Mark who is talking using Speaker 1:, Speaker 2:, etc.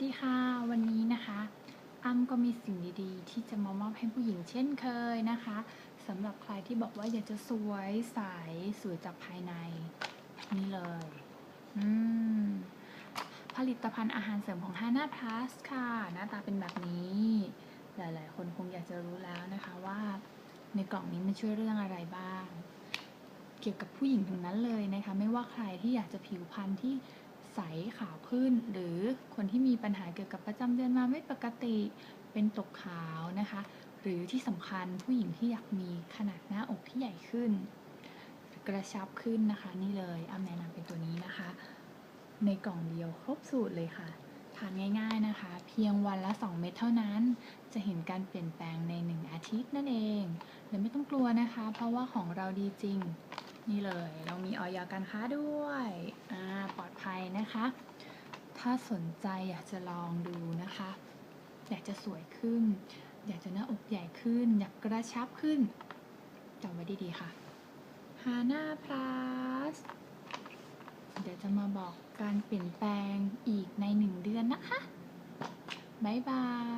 Speaker 1: สดีค่ะ วันนี้นะคะอ้ำก็มีสิ่งดีๆ ที่จะมามอบให้ผู้หญิงเช่นเคยนะคะสำหรับใครที่บอกว่าอยากจะสวยใสสวยจากภายใน นี่เลยอืมผลิตภัณฑ์อาหารเสริมของ Hana Plus ค่ะ หน้าตาเป็นแบบนี้ หลายๆ คนคงอยากจะรู้แล้วนะคะว่าในกล่องนี้มันช่วยเรื่องอะไรบ้าง เกี่ยวกับผู้หญิงทั้งนั้นเลยนะคะ ไม่ว่าใครที่อยากจะผิวพรรณที่ ใสขาวขึ้น หรือคนที่มีปัญหาเกี่ยวกับประจำเดือนมาไม่ปกติเป็นตกขาวนะคะ หรือที่สำคัญผู้หญิงที่อยากมีขนาดหน้าอกที่ใหญ่ขึ้น กระชับขึ้นนะคะ นี่เลยอ้ำแนะนำเป็นตัวนี้นะคะ ในกล่องเดียวครบสูตรเลยค่ะทานง่ายๆนะคะ เพียงวันละ 2 เม็ดเท่านั้น จะเห็นการเปลี่ยนแปลงใน 1 อาทิตย์นั่นเองและไม่ต้องกลัวนะคะ เพราะว่าของเราดีจริง นี่เลย เรามีออยการค้าด้วย ปลอดภัย คะ ถ้าสนใจอยากจะลองดูนะคะ อยากจะสวยขึ้น อยากจะหน้าอกใหญ่ขึ้น อยากกระชับขึ้นจำไว้ดีๆค่ะฮาน่าพลัสเดี๋ยวจะมาบอกการเปลี่ยนแปลงอีกในหนึ่งเดือนนะคะ บ๊ายบาย